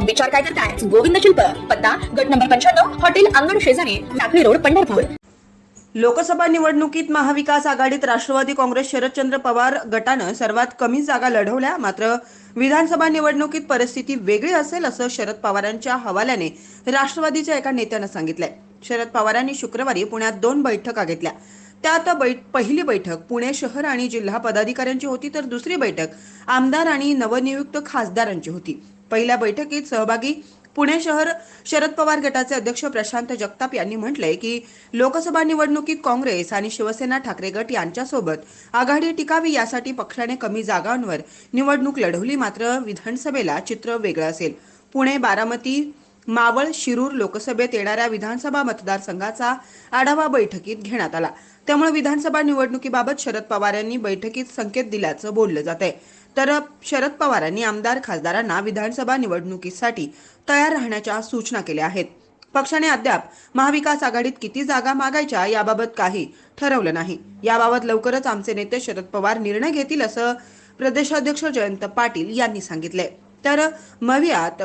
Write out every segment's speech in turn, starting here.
मग विचार काय करताय? गोविंद शिल्प पत्ता गट नंबर पंच्याण्णव हॉटेल अंगण शेजारी टाकळी रोड पंढरपूर. लोकसभा निवडणुकीत महाविकास आघाडीत राष्ट्रवादी काँग्रेस शरदचंद्र पवार गटानं सर्वात कमी जागा लढवल्या. मात्र विधानसभा निवडणुकीत परिस्थिती वेगळी असेल असं शरद पवारांच्या हवाल्याने राष्ट्रवादीच्या एका नेत्यानं सांगितलंय. शरद पवारांनी शुक्रवारी पुण्यात दोन बैठका घेतल्या. त्यात बैठ पहिली बैठक. पुणे शहर आणि जिल्हा पदाधिकाऱ्यांची होती तर दुसरी बैठक. आमदार आणि नवनियुक्त खासदारांची होती. पहिल्या बैठकीत सहभागी पुणे शहर शरद पवार गटाचे अध्यक्ष प्रशांत जगताप यांनी म्हटलंय की लोकसभा निवडणुकीत काँग्रेस आणि शिवसेना ठाकरे गट यांच्यासोबत आघाडी टिकावी यासाठी पक्षाने कमी जागांवर निवडणूक लढवली मात्र विधानसभेला चित्र वेगळं असेल. पुणे बारामती मावळ शिरूर लोकसभेत येणाऱ्या विधानसभा मतदारसंघाचा आढावा बैठकीत घेण्यात आला. त्यामुळे विधानसभा निवडणुकीबाबत शरद पवार यांनी बैठकीत संकेत दिल्याचं बोललं जात आहे तर शरद पवारांनी आमदार खासदारांना विधानसभा निवडणुकीसाठी तयार राहण्याच्या सूचना केल्या आहेत. पक्षाने अद्याप महाविकास आघाडीत किती जागा मागायच्या याबाबत काही ठरवलं नाही. याबाबत लवकरच आमचे नेते शरद पवार निर्णय घेतील असं प्रदेशाध्यक्ष जयंत पाटील यांनी सांगितले तर मवियात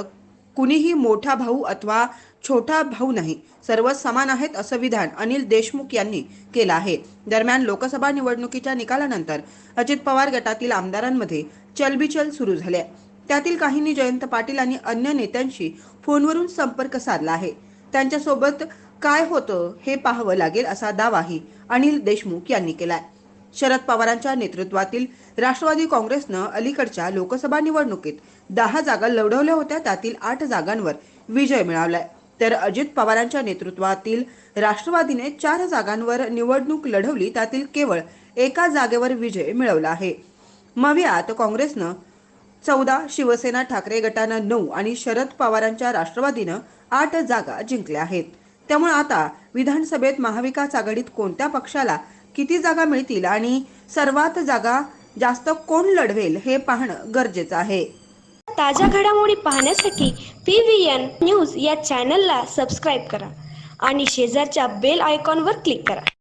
कुणीही मोठा भाऊ अथवा छोटा भाऊ नाही. सर्व समान आहेत असं विधान अनिल देशमुख यांनी केलं आहे. दरम्यान लोकसभा निवडणुकीच्या निकालानंतर अजित पवार गटातील आमदारांमध्ये चलबिचल सुरू झाले. आहे त्यातील काहींनी जयंत पाटील आणि अन्य नेत्यांशी फोनवरून संपर्क साधला आहे. त्यांच्यासोबत काय होतं हे पाहावं लागेल असा दावाही अनिल देशमुख यांनी केलाय. शरद पवारांच्या नेतृत्वातील राष्ट्रवादी काँग्रेसनं अलीकडच्या लोकसभा निवडणुकीत दहा जागा लढवल्या होत्या. त्यातील आठ जागांवर विजय मिळवलाय तर अजित पवारांच्या नेतृत्वातील राष्ट्रवादीने चार जागांवर निवडणूक लढवली. त्यातील केवळ एका जागेवर विजय मिळवला आहे. मवियात काँग्रेसनं चौदा शिवसेना ठाकरे गटानं नऊ आणि शरद पवारांच्या राष्ट्रवादीनं आठ जागा जिंकल्या आहेत. त्यामुळे आता विधानसभेत महाविकास आघाडीत कोणत्या पक्षाला किती जागा मिळतील आणि सर्वात जागा जास्त कोण लढवेल हे पाहणं गरजेचं आहे. ताज्या घडामोडी पाहण्यासाठी पी व्ही एन न्यूज या चॅनलला सबस्क्राईब करा आणि शेजारच्या बेल आयकॉनवर क्लिक करा.